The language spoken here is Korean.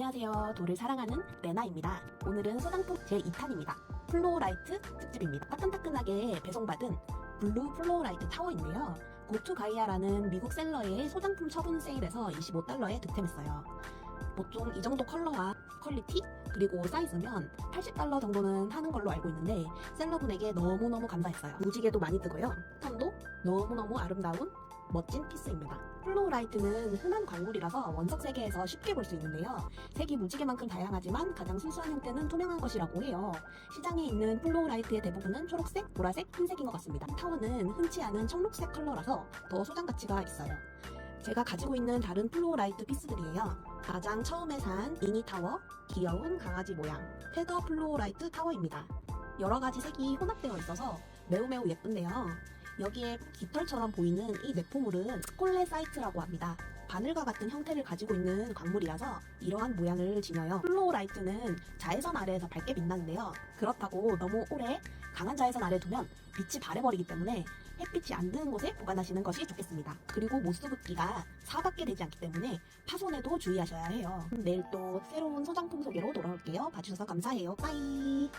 안녕하세요. 돌을 사랑하는 레나입니다. 오늘은 소장품 제2탄입니다. 플로우라이트 특집입니다. 따끈따끈하게 배송받은 블루 플로우라이트 타워인데요. 고투 가이아라는 미국 셀러의 소장품 처분 세일에서 25달러에 득템했어요. 보통 이 정도 컬러와 퀄리티 그리고 사이즈면 80달러 정도는 하는 걸로 알고 있는데 셀러분에게 너무너무 감사했어요. 무지개도 많이 뜨고요. 톤도 너무너무 아름다운 멋진 피스입니다. 플로우라이트는 흔한 광물이라서 원석 세계에서 쉽게 볼 수 있는데요. 색이 무지개만큼 다양하지만 가장 순수한 형태는 투명한 것이라고 해요. 시장에 있는 플로우라이트의 대부분은 초록색, 보라색, 흰색인 것 같습니다. 타워는 흔치 않은 청록색 컬러라서 더 소장 가치가 있어요. 제가 가지고 있는 다른 플로우라이트 피스들이에요. 가장 처음에 산 미니 타워, 귀여운 강아지 모양, 페더 플로우라이트 타워입니다. 여러 가지 색이 혼합되어 있어서 매우 매우 예쁜데요. 여기에 깃털처럼 보이는 이 내포물은 콜레사이트라고 합니다. 바늘과 같은 형태를 가지고 있는 광물이라서 이러한 모양을 지녀요. 플로우라이트는 자외선 아래에서 밝게 빛나는데요. 그렇다고 너무 오래 강한 자외선 아래 두면 빛이 바래버리기 때문에 햇빛이 안 드는 곳에 보관하시는 것이 좋겠습니다. 그리고 모스붓기가 사밖에 되지 않기 때문에 파손에도 주의하셔야 해요. 내일 또 새로운 소장품 소개로 돌아올게요. 봐주셔서 감사해요. 빠이.